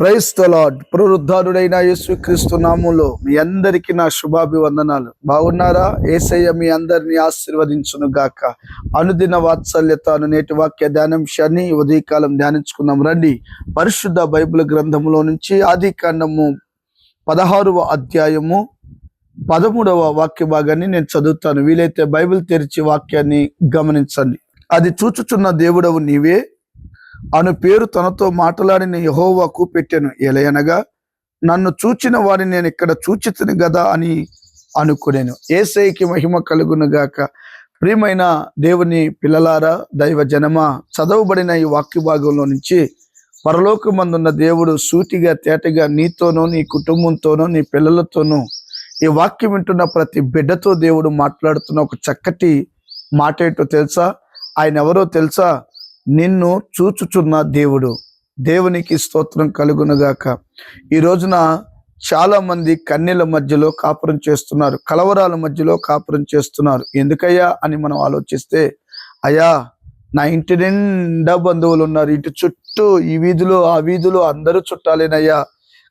క్రైస్తలాడ్ పునరుద్ధారుడైన యేసుక్రీస్తు నామంలో మీ అందరికీ నా శుభాభివందనాలు. బాగున్నారా? ఏసయ్య మీ అందరిని ఆశీర్వదించును గాక. అనుదిన వాత్సల్యత అను నేటి వాక్య ధ్యానాంశాన్ని ఉదయకాలం ధ్యానించుకుందాం. రండి. పరిశుద్ధ బైబిల్ గ్రంథములో నుంచి ఆది కాండము పదహారవ అధ్యాయము పదమూడవ వాక్య భాగాన్ని నేను చదువుతాను. వీలైతే బైబిల్ తెరిచి వాక్యాన్ని గమనించండి. అది చూచుచున్న దేవుడవు నీవే. అను పేరు తనతో మాట్లాడిన యహోవాకు పెట్టాను. ఎలయనగా నన్ను చూచిన వారిని నేను ఇక్కడ చూచితిని గదా అని అనుకునేను. ఏసైకి మహిమ కలుగును గాక. ప్రియమైన దేవుని పిల్లలారా దైవ జనమ చదవబడిన ఈ వాక్య భాగంలో నుంచి పరలోకమందున్న దేవుడు సూటిగా తేటగా నీతోనూ నీ కుటుంబంతోనూ నీ పిల్లలతోనూ ఈ వాక్యం వింటున్న ప్రతి బిడ్డతో దేవుడు మాట్లాడుతున్న ఒక చక్కటి మాట ఏంటో తెలుసా? ఆయన ఎవరో తెలుసా? నిన్ను చూచుచున్న దేవుడు. దేవునికి స్తోత్రం కలుగునుగాక. ఈ రోజున చాలామంది కన్నెల మధ్యలో కాపురం చేస్తున్నారు. కలవరాల మధ్యలో కాపురం చేస్తున్నారు. ఎందుకయ్యా అని మనం ఆలోచిస్తే అయ్యా నా ఇంటి నిండా బంధువులు ఉన్నారు. ఇటు చుట్టూ ఈ వీధిలో ఆ వీధిలో అందరూ చుట్టాలేనయ్యా.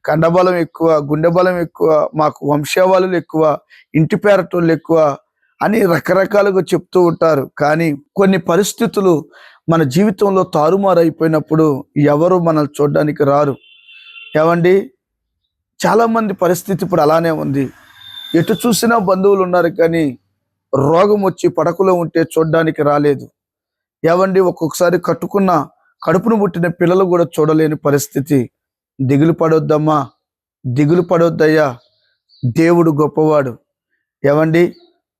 కండబలం ఎక్కువ గుండె బలం ఎక్కువ మాకు వంశవాళ్ళు ఎక్కువ ఇంటి పేరటోళ్ళు ఎక్కువ అని రకరకాలుగా చెప్తూ ఉంటారు. కానీ కొన్ని పరిస్థితులు మన జీవితంలో తారుమారు అయిపోయినప్పుడు ఎవరు మనల్ని చూడడానికి రారు. ఏమండి? చాలామంది పరిస్థితి ఇప్పుడు అలానే ఉంది. ఎటు చూసినా బంధువులు ఉన్నారు కానీ రోగం వచ్చి పడకలో ఉంటే చూడడానికి రాలేదు. ఏవండి ఒక్కొక్కసారి కట్టుకున్న కడుపును పుట్టిన పిల్లలు కూడా చూడలేని పరిస్థితి. దిగులు పడొద్దమ్మా. దిగులు పడొద్దయ్యా. దేవుడు గొప్పవాడు. ఏవండి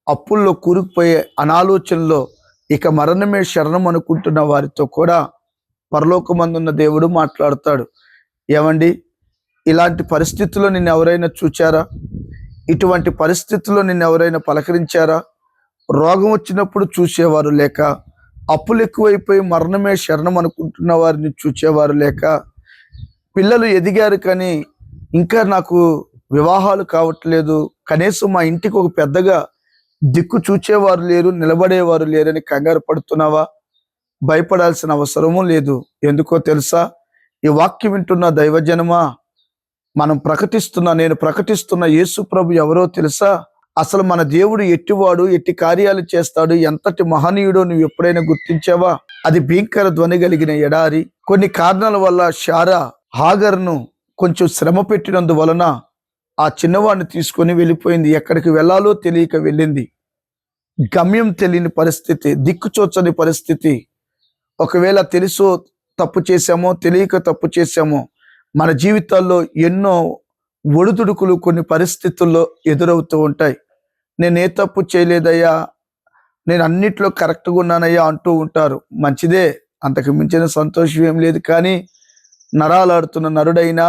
అప్పుల్లో కూరుకుపోయే అనాలోచనలో ఇక మరణమే శరణం అనుకుంటున్న వారితో కూడా పరలోకమందున్న దేవుడు మాట్లాడతాడు. ఏమండి? ఇలాంటి పరిస్థితుల్లో నిన్ను ఎవరైనా చూచారా? ఇటువంటి పరిస్థితుల్లో నిన్ను ఎవరైనా పలకరించారా? రోగం వచ్చినప్పుడు చూసేవారు లేక అప్పులు ఎక్కువైపోయి మరణమే శరణం అనుకుంటున్న వారిని చూచేవారు లేక పిల్లలు ఎదిగారు కానీ ఇంకా నాకు వివాహాలు కావట్లేదు కనీసం మా ఇంటికి ఒక పెద్దగా దిక్కు చూచేవారు లేరు నిలబడేవారు లేరని కంగారు పడుతున్నావా? భయపడాల్సిన అవసరము లేదు. ఎందుకో తెలుసా? ఈ వాక్యం వింటున్న దైవజనమా మనం ప్రకటిస్తున్న నేను ప్రకటిస్తున్న యేసు ప్రభు ఎవరో తెలుసా? అసలు మన దేవుడు ఎట్టివాడు ఎట్టి కార్యాలు చేస్తాడు ఎంతటి మహనీయుడో నువ్వు ఎప్పుడైనా గుర్తించావా? అది భీంకర ధ్వని కలిగిన ఎడారి. కొన్ని కారణాల వల్ల షారా హాగర్ను కొంచెం శ్రమ పెట్టినందువలన ఆ చిన్నవాడిని తీసుకొని వెళ్ళిపోయింది. ఎక్కడికి వెళ్ళాలో తెలియక వెళ్ళింది. గమ్యం తెలియని పరిస్థితి దిక్కుచోచని పరిస్థితి. ఒకవేళ తెలుసో తప్పు చేశామో తెలియక తప్పు చేశామో మన జీవితాల్లో ఎన్నో ఒడిదుడుకులు కొన్ని పరిస్థితుల్లో ఎదురవుతూ ఉంటాయి. నేను ఏ తప్పు చేయలేదయ్యా నేను అన్నిట్లో కరెక్ట్గా ఉన్నానయ్యా అంటూ ఉంటారు. మంచిదే అంతకు మించిన సంతోషం ఏం లేదు. కానీ నరాలాడుతున్న నరుడైనా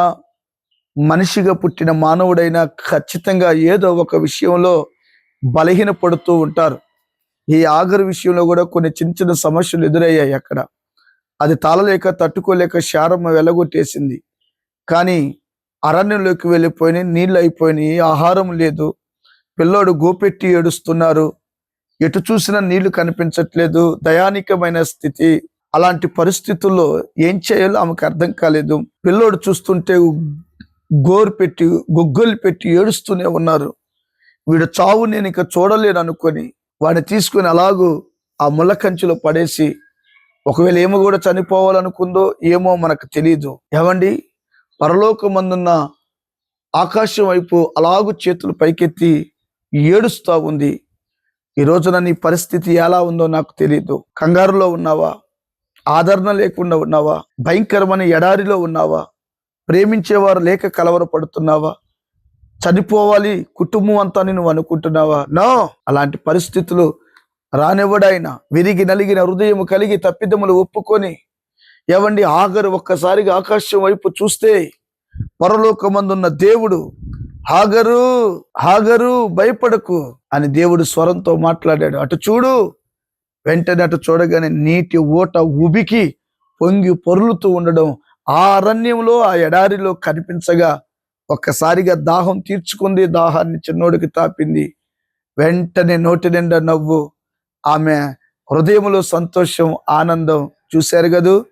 మనిషిగా పుట్టిన మానవుడైనా ఖచ్చితంగా ఏదో ఒక విషయంలో బలహీన పడుతూ ఉంటారు. ఈ ఆఖరి విషయంలో కూడా కొన్ని చిన్న చిన్న సమస్యలు ఎదురయ్యాయి అక్కడ. అది తాళలేక తట్టుకోలేక శారమ్మ వెళ్ళగొట్టేసింది కానీ అరణ్యంలోకి వెళ్ళిపోయినాయి నీళ్ళు అయిపోయినాయి ఆహారం లేదు. పిల్లోడు గోపెట్టి ఏడుస్తున్నారు. ఎటు చూసినా నీళ్ళు కనిపించట్లేదు. దయానికమైన స్థితి. అలాంటి పరిస్థితుల్లో ఏం చేయాలో ఆమెకు అర్థం కాలేదు. పిల్లోడు చూస్తుంటే గోరు పెట్టి గొగ్గలు పెట్టి ఏడుస్తూనే ఉన్నారు. వీడు చావు నేను ఇక చూడలేను అనుకొని వాడిని తీసుకొని అలాగూ ఆ ముళ్ళ కంచెలో పడేసి ఒకవేళ ఏమో కూడా చనిపోవాలనుకుందో ఏమో మనకు తెలియదు ఏమండి? పరలోకమందున్న ఆకాశం వైపు అలాగు చేతులు పైకెత్తి ఏడుస్తూ ఉంది. ఈ రోజున నీ పరిస్థితి ఎలా ఉందో నాకు తెలియదు కంగారులో ఉన్నావా? ఆదరణ లేకుండా ఉన్నావా? భయంకరమైన ఎడారిలో ఉన్నావా? ప్రేమించేవారు లేక కలవరపడుతున్నావా? చనిపోవాలి కుటుంబం అంతా నువ్వు అనుకుంటున్నావా? నో. అలాంటి పరిస్థితులు రానివ్వడైనా విరిగి నలిగిన హృదయం కలిగి తప్పిదములు ఒప్పుకొని ఎవండి ఆగరు. ఒక్కసారిగా ఆకాశం వైపు చూస్తే పరలోకమందున్న దేవుడు హాగరు హాగరు భయపడకు అని దేవుడు స్వరంతో మాట్లాడాడు. అటు చూడు. వెంటనే అటు చూడగానే నీటి ఓట ఉబికి పొంగి పొరులుతూ ఉండడం ఆ అరణ్యంలో ఆ ఎడారిలో కనిపించగా ఒక్కసారిగా దాహం తీర్చుకుంది. దాహాన్ని చిన్నోడికి తాపింది. వెంటనే నోటి నిండా నవ్వు ఆమె హృదయంలో సంతోషం ఆనందం చూశారు కదూ?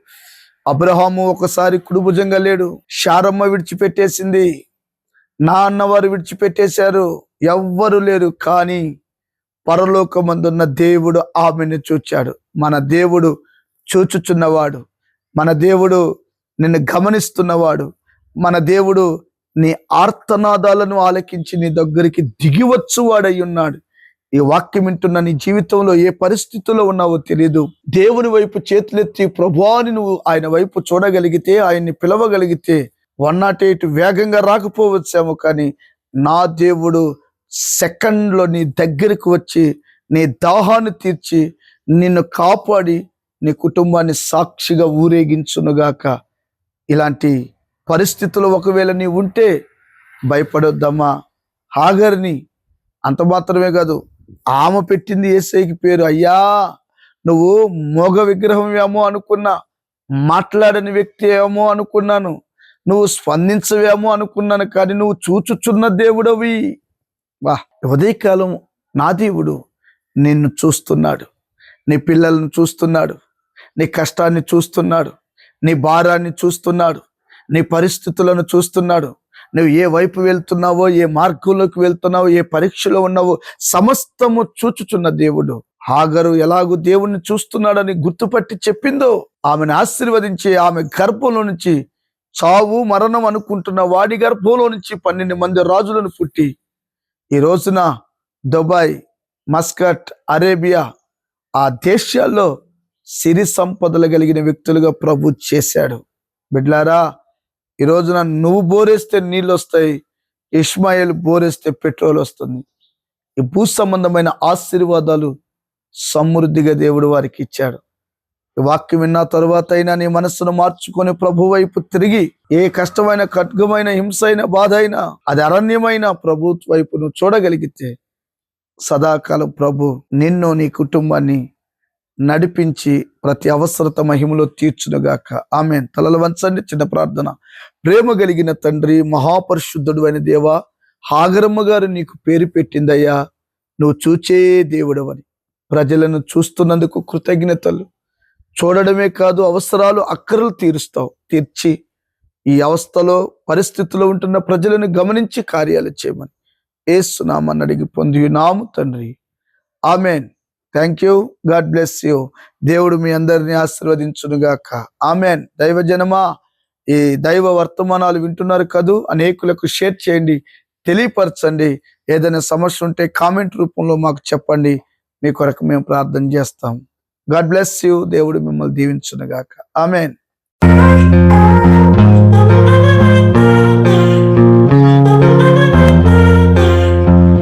అబ్రహాము ఒకసారి కుడుభుజంగా లేడు. శారమ్మ విడిచిపెట్టేసింది. నాన్నవారు విడిచిపెట్టేశారు. ఎవ్వరు లేరు కానీ పరలోకమందున్న దేవుడు ఆమెను చూచాడు. మన దేవుడు చూచుచున్నవాడు. మన దేవుడు నిన్ను గమనిస్తున్నవాడు. మన దేవుడు నీ ఆర్తనాదాలను ఆలకించి నీ దగ్గరికి దిగివచ్చు వాడై ఉన్నాడు ఈ వాక్యం వింటున్న నీ జీవితంలో ఏ పరిస్థితుల్లో ఉన్నావో తెలియదు దేవుని వైపు చేతులెత్తి ప్రభువాని నువ్వు ఆయన వైపు చూడగలిగితే ఆయన్ని పిలవగలిగితే వన్ నాట్ ఎయిట్ వేగంగా రాకపోవచ్చేమో కానీ నా దేవుడు సెకండ్లో నీ దగ్గరికి వచ్చి నీ దాహాన్ని తీర్చి నిన్ను కాపాడి నీ కుటుంబాన్ని సాక్షిగా ఊరేగించునుగాక. ఇలాంటి పరిస్థితులు ఒకవేళ నీ ఉంటే భయపడొద్దమ్మా. హాగర్ని అంత మాత్రమే కాదు ఆమె పెట్టింది ఏసైకి పేరు. అయ్యా నువ్వు మోగ విగ్రహం ఏమో అనుకున్నా మాట్లాడని వ్యక్తి ఏమో అనుకున్నాను. నువ్వు స్పందించవేమో అనుకున్నాను కానీ నువ్వు చూచుచున్న దేవుడవి. వా ఉదయకాలం నా దేవుడు నిన్ను చూస్తున్నాడు. నీ పిల్లలను చూస్తున్నాడు. నీ కష్టాన్ని చూస్తున్నాడు. నీ భారాన్ని చూస్తున్నాడు. నీ పరిస్థితులను చూస్తున్నాడు. నువ్వు ఏ వైపు వెళ్తున్నావో ఏ మార్గంలోకి వెళ్తున్నావో ఏ పరీక్షలో ఉన్నావో సమస్తము చూచుచున్న దేవుడు. హాగరు ఎలాగూ దేవుణ్ణి చూస్తున్నాడని గుర్తుపట్టి చెప్పిందో ఆమెను ఆశీర్వదించి ఆమె గర్భంలో నుంచి చావు మరణం అనుకుంటున్న వాడి గర్భంలో నుంచి పన్నెండు మంది రాజులను పుట్టి ఈ రోజున దుబాయ్ మస్కట్ అరేబియా ఆ దేశాల్లో సిరి సంపదలు కలిగిన వ్యక్తులుగా ప్రభు చేశాడు. బిడ్లారా ఈ రోజున నువ్వు బోరేస్తే నీళ్ళు వస్తాయి ఇష్మాయిల్ బోరేస్తే పెట్రోల్ వస్తుంది ఈ భూ సంబంధమైన ఆశీర్వాదాలు సమృద్ధిగా దేవుడు వారికి ఇచ్చాడు. ఈ వాక్యం విన్న తరువాత అయినా నీ మనస్సును మార్చుకొని ప్రభు వైపు తిరిగి ఏ కష్టమైన ఖడ్గమైన హింస అయినా బాధ అయినా అది అరణ్యమైన ప్రభు వైపు నువ్వు చూడగలిగితే సదాకాలం ప్రభు నిన్ను నీ కుటుంబాన్ని నడిపించి ప్రతి అవసరత మహిమలో తీర్చునుగాక. ఆమె తలలు వంచండి చిన్న ప్రార్థన. ప్రేమ కలిగిన తండ్రి మహాపరిశుద్ధుడు అయిన దేవా హాగరమ్మ గారు నీకు పేరు పెట్టిందయ్యా. నువ్వు చూచే దేవుడు అని ప్రజలను చూస్తున్నందుకు కృతజ్ఞతలు. చూడడమే కాదు అవసరాలు అక్కరలు తీరుస్తావు. తీర్చి ఈ అవస్థలో పరిస్థితిలో ఉంటున్న ప్రజలను గమనించి కార్యాలు చేయమని. ఏసునామని అడిగి పొంది నాము తండ్రి. Amen. Thank you God bless you దేవుడు మీ అందరిని ఆశీర్వదించునుగాక. ఆమెన్ దైవ జనమా ఈ దైవ వర్తమానాలు వింటున్నారు కదూ? అనేకులకు షేర్ చేయండి తెలియపరచండి. ఏదైనా సమస్య ఉంటే కామెంట్ రూపంలో మాకు చెప్పండి. మీ కొరకు మేము ప్రార్థన చేస్తాం. గాడ్ బ్లెస్ యూ దేవుడు మిమ్మల్ని దీవించునుగాక. ఆమెన్